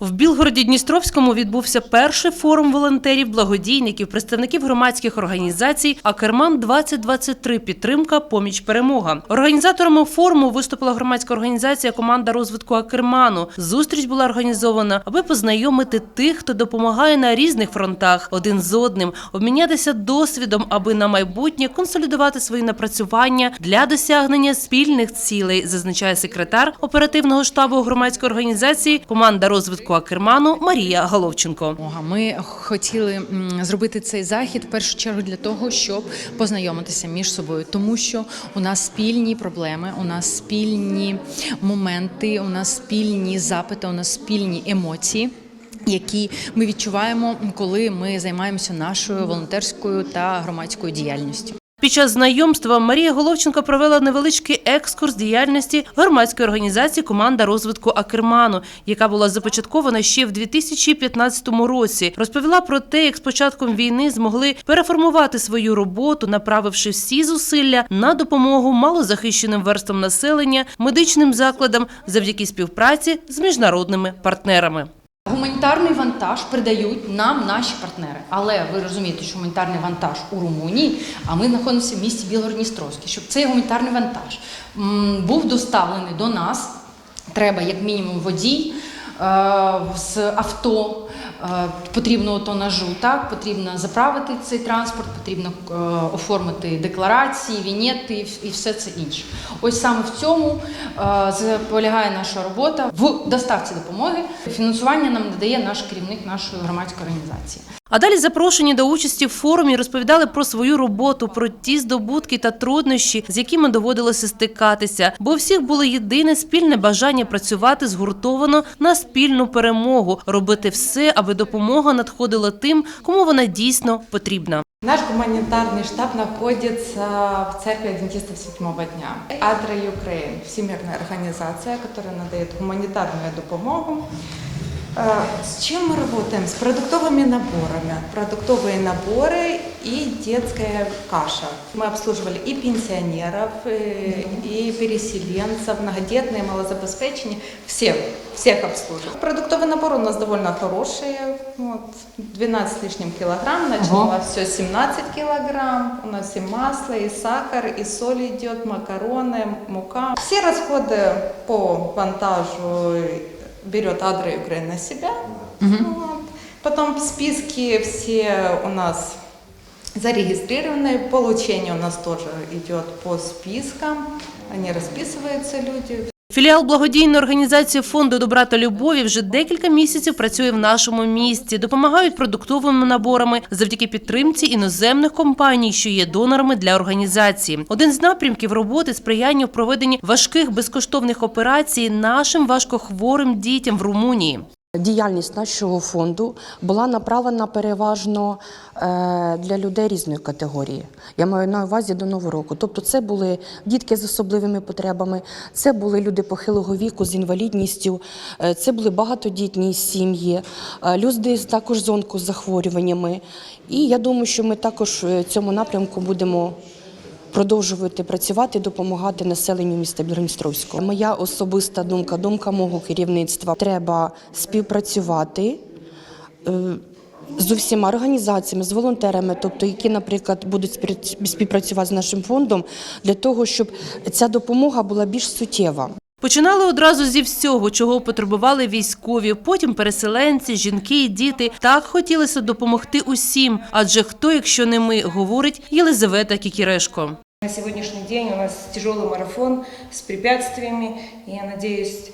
В Білгороді Дністровському відбувся перший форум волонтерів, благодійників, представників громадських організацій Акерман 2023 Підтримка, поміч, перемога. Організаторами форуму виступила громадська організація Команда розвитку Акерману. Зустріч була організована, аби познайомити тих, хто допомагає на різних фронтах один з одним, обмінятися досвідом, аби на майбутнє консолідувати свої напрацювання для досягнення спільних цілей, зазначає секретар оперативного штабу громадської організації Команда розвитку Акерману Марія Головченко. Ми хотіли зробити цей захід в першу чергу для того, щоб познайомитися між собою, тому що у нас спільні проблеми, у нас спільні моменти, у нас спільні запити, у нас спільні емоції. Які ми відчуваємо, коли ми займаємося нашою волонтерською та громадською діяльністю. Під час знайомства Марія Головченко провела невеличкий екскурс діяльності громадської організації Команда розвитку Акерману, яка була започаткована ще в 2015 році. Розповіла про те, як з початком війни змогли переформувати свою роботу, направивши всі зусилля на допомогу малозахищеним верствам населення, медичним закладам завдяки співпраці з міжнародними партнерами. Гуманітарний вантаж передають нам наші партнери. Але ви розумієте, що гуманітарний вантаж у Румунії, а ми знаходимося в місті Білгород-Дністровський. Щоб цей гуманітарний вантаж був доставлений до нас, треба як мінімум водій е, з авто. Е, Потрібного тонажу, так потрібно заправити цей транспорт, потрібно е, оформити декларації, вінєти і все це інше. Ось саме в цьому е, полягає наша робота в доставці допомоги. Фінансування нам надає наш керівник нашої громадської організації. А далі запрошені до участі в форумі розповідали про свою роботу, про ті здобутки та труднощі, з якими доводилося стикатися. Бо у всіх було єдине спільне бажання працювати згуртовано на спільну перемогу, робити все, аби допомога надходила тим, кому вона дійсно потрібна. Наш гуманитарный штаб находится в церкви адвентистов седьмого дня. Адра Ukraine – всемирная организация, которая надает гуманитарную допомогу. Э, С чем мы работаем? С продуктовыми наборами. Продуктовые наборы и детская каша. Мы обслуживали и пенсионеров, э, и переселенцев, многодетные, малозабеспеченные. Всех, всех обслуживали. Продуктовый набор у нас довольно хороший. Вот, 12 с лишним килограмм. Начало все 17 килограмм. У нас и масло, и сахар, и соль идет, макароны, мука. Все расходы по вантажу берет Адра Украина на себя. Вот. Потом списки все у нас зарегистрированы. Получение у нас тоже идет по спискам. Они расписываются люди. Філіал благодійної організації фонду добра та любові вже декілька місяців працює в нашому місті. Допомагають продуктовими наборами завдяки підтримці іноземних компаній, що є донорами для організації. Один з напрямків роботи сприяння в проведенні важких безкоштовних операцій нашим важкохворим дітям в Румунії. Діяльність нашого фонду була направлена переважно е, для людей різної категорії. Я маю на увазі до нового року. Тобто, це були дітки з особливими потребами, це були люди похилого віку з інвалідністю, е, це були багатодітні сім'ї, е, люди також з онкозахворюваннями. І я думаю, що ми також в цьому напрямку будемо продовжувати працювати, допомагати населенню міста Білгородністровського. Моя особиста думка, думка мого керівництва треба співпрацювати. е, З усіма організаціями, з волонтерами, тобто які, наприклад, будуть співпра- співпрацювати з нашим фондом, для того, щоб ця допомога була більш суттєва. Починали одразу зі всього, чого потребували військові, потім переселенці, жінки і діти. Так хотілося допомогти усім. Адже хто, якщо не ми, говорить Єлизавета Кікірешко. На сегодняшний день у нас тяжелый марафон с препятствиями. И я надеюсь,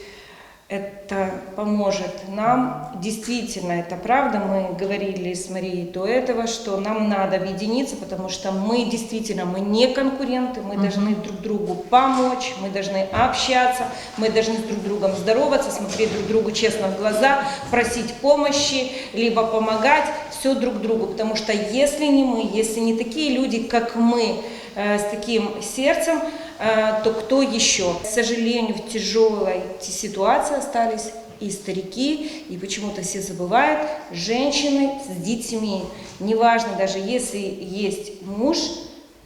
это поможет нам. Действительно, это правда. Мы говорили с Марией до этого, что нам надо объединиться, потому что мы действительно мы не конкуренты, мы должны друг другу помочь, мы должны общаться, мы должны с друг другом здороваться, смотреть друг другу честно в глаза, просить помощи, либо помогать все друг другу. Потому что если не мы, если не такие люди, как мы, с таким сердцем, э, то кто еще? К сожалению, в тяжелой ситуации остались и старики, и почему-то все забывают, женщины с детьми. Неважно, даже если есть муж,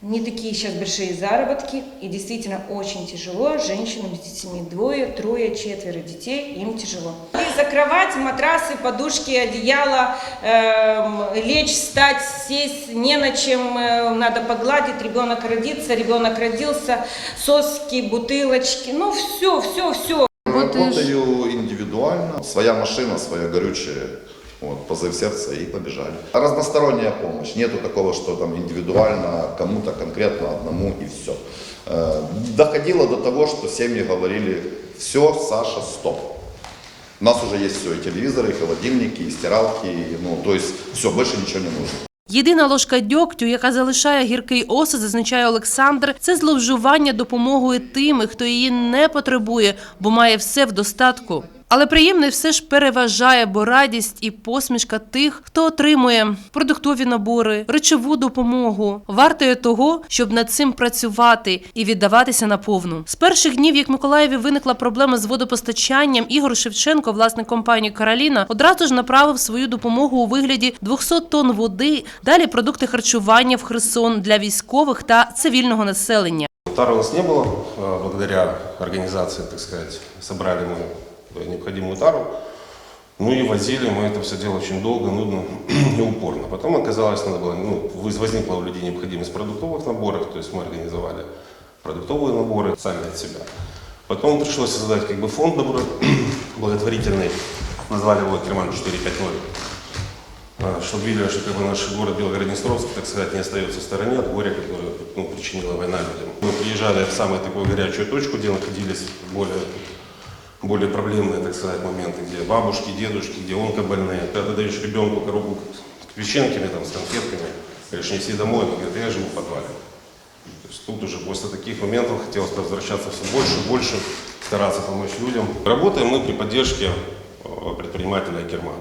не такие сейчас большие заработки, и действительно очень тяжело женщинам с детьми. Двое, трое, четверо детей, им тяжело. И за кровать, матрасы, подушки, одеяло, эм, лечь, встать, сесть не на чем, э, надо погладить, ребенок родится, ребенок родился, соски, бутылочки, ну все, все, все. Работаю индивидуально. Своя машина, свое горючее. Вот, позыв сердца и побежали. Разносторонняя помощь. Нету такого, что там индивидуально кому-то конкретно одному и все. Доходило до того, что семьи говорили, все, Саша, стоп. У нас уже есть все, и телевизоры, и холодильники, и стиралки, и, ну, то есть все, больше ничего не нужно. Єдина ложка дьогтю, яка залишає гіркий осад, зазначає Олександр, це зловживання допомогою тими, хто її не потребує, бо має все в достатку. Але приємне все ж переважає, бо радість і посмішка тих, хто отримує продуктові набори, речову допомогу, вартує того, щоб над цим працювати і віддаватися наповну. З перших днів, як Миколаєві виникла проблема з водопостачанням, Ігор Шевченко, власник компанії Кароліна, одразу ж направив свою допомогу у вигляді 200 тонн води, далі продукти харчування в Херсон для військових та цивільного населення. Тара у нас не было, а, благодаря организации, так сказать, собрали мы необходимую тару. Ну и возили мы это все дело очень долго, нудно и упорно. Потом оказалось, надо было, ну, воз- возникла у людей необходимость в продуктовых наборах, то есть мы организовали продуктовые наборы сами от себя. Потом пришлось создать как бы фонд добро- благотворительный, назвали его Керман 450, а, чтобы видели, что как бы, наш город Белгород-Днестровск, так сказать, не остается в стороне от горя, которое ну, причинила война людям. Мы приезжали в самую такую горячую точку, где находились более, более проблемные, так сказать, моменты, где бабушки, дедушки, где онкобольные. Когда ты даешь ребенку коробку с печеньками, там, с конфетками, говоришь, неси домой, он говорит, я живу в подвале. То есть тут уже после таких моментов хотелось возвращаться все больше и больше, стараться помочь людям. Работаем мы при поддержке э, предпринимателя Кермана.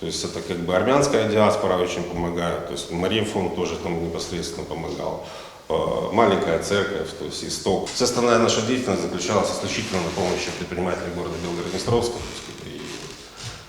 То есть это как бы армянская диаспора очень помогает, то есть Мария фонд тоже там непосредственно помогал. Э, Маленькая церковь, то есть исток. Вся остальная наша деятельность заключалась исключительно на помощи предпринимателей города Белгород-Днестровска то есть,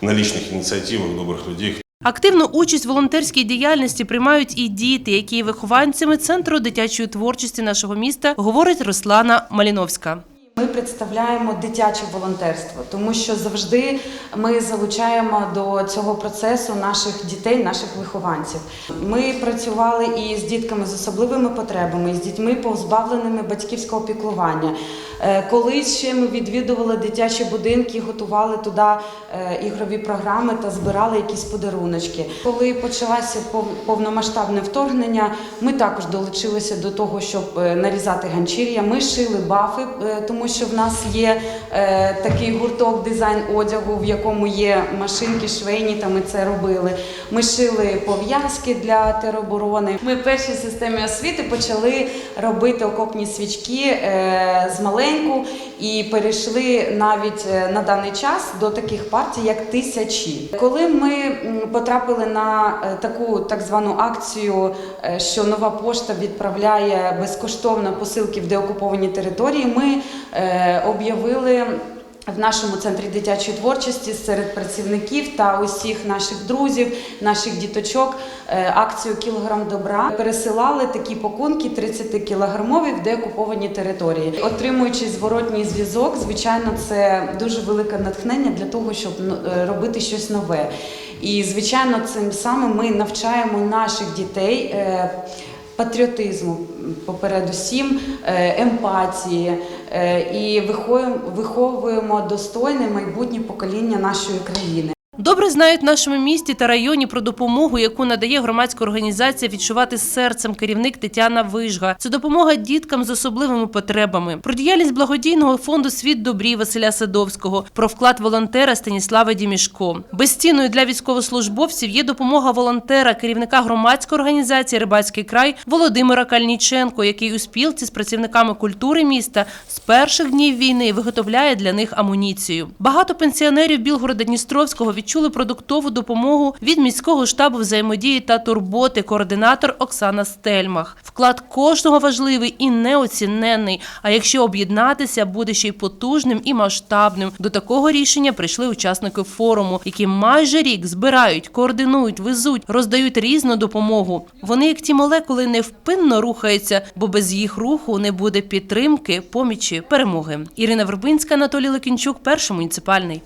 и на личных инициативах добрых людей, Активну участь в волонтерській діяльності приймають і діти, які є вихованцями центру дитячої творчості нашого міста, говорить Руслана Маліновська. Ми представляємо дитяче волонтерство, тому що завжди ми залучаємо до цього процесу наших дітей, наших вихованців. Ми працювали і з дітками з особливими потребами, і з дітьми позбавленими батьківського піклування. Е, Колись ще ми відвідували дитячі будинки, готували туди е, ігрові програми та збирали якісь подаруночки. Коли почалося пов- повномасштабне вторгнення, ми також долучилися до того, щоб е, нарізати ганчір'я. Ми шили бафи, тому що в нас є такий гурток дизайн одягу, в якому є машинки швейні, та ми це робили. Ми шили пов'язки для тероборони. Ми в першій системі освіти почали робити окопні свічки з маленьку і перейшли навіть е, на даний час до таких партій, як тисячі. Коли ми потрапили на е, таку так звану акцію, е, що нова пошта відправляє безкоштовно посилки в деокуповані території, ми об'явили. В нашому центрі дитячої творчості серед працівників та усіх наших друзів, наших діточок е, акцію Кілограм добра пересилали такі пакунки 30 кілограмові в деокуповані території. Отримуючи зворотній зв'язок, звичайно, це дуже велике натхнення для того, щоб ну, е, робити щось нове. І звичайно, цим самим ми навчаємо наших дітей. Патріотизму попередусім, е, емпатії е, і виховуємо достойне майбутнє покоління нашої країни. Добре знають в нашому місті та районі про допомогу, яку надає громадська організація відчувати серцем керівник Тетяна Вижга. Це допомога діткам з особливими потребами. Про діяльність благодійного фонду Світ добрі Василя Садовського, про вклад волонтера Станіслава Дімішко. Безцінною для військовослужбовців є допомога волонтера, керівника громадської організації Рибацький край Володимира Кальніченко, який у спілці з працівниками культури міста з перших днів війни виготовляє для них амуніцію. Багато пенсіонерів Білгорода Дністровського відчули продуктову допомогу від міського штабу взаємодії та турботи, координатор Оксана Стельмах. Вклад кожного важливий і неоціненний. А якщо об'єднатися, буде ще й потужним і масштабним. До такого рішення прийшли учасники форуму, які майже рік збирають, координують, везуть, роздають різну допомогу. Вони, як ті молекули, невпинно рухаються, бо без їх руху не буде підтримки, помічі, перемоги. Ірина Вербинська, Анатолій Лекінчук, перший муніципальний.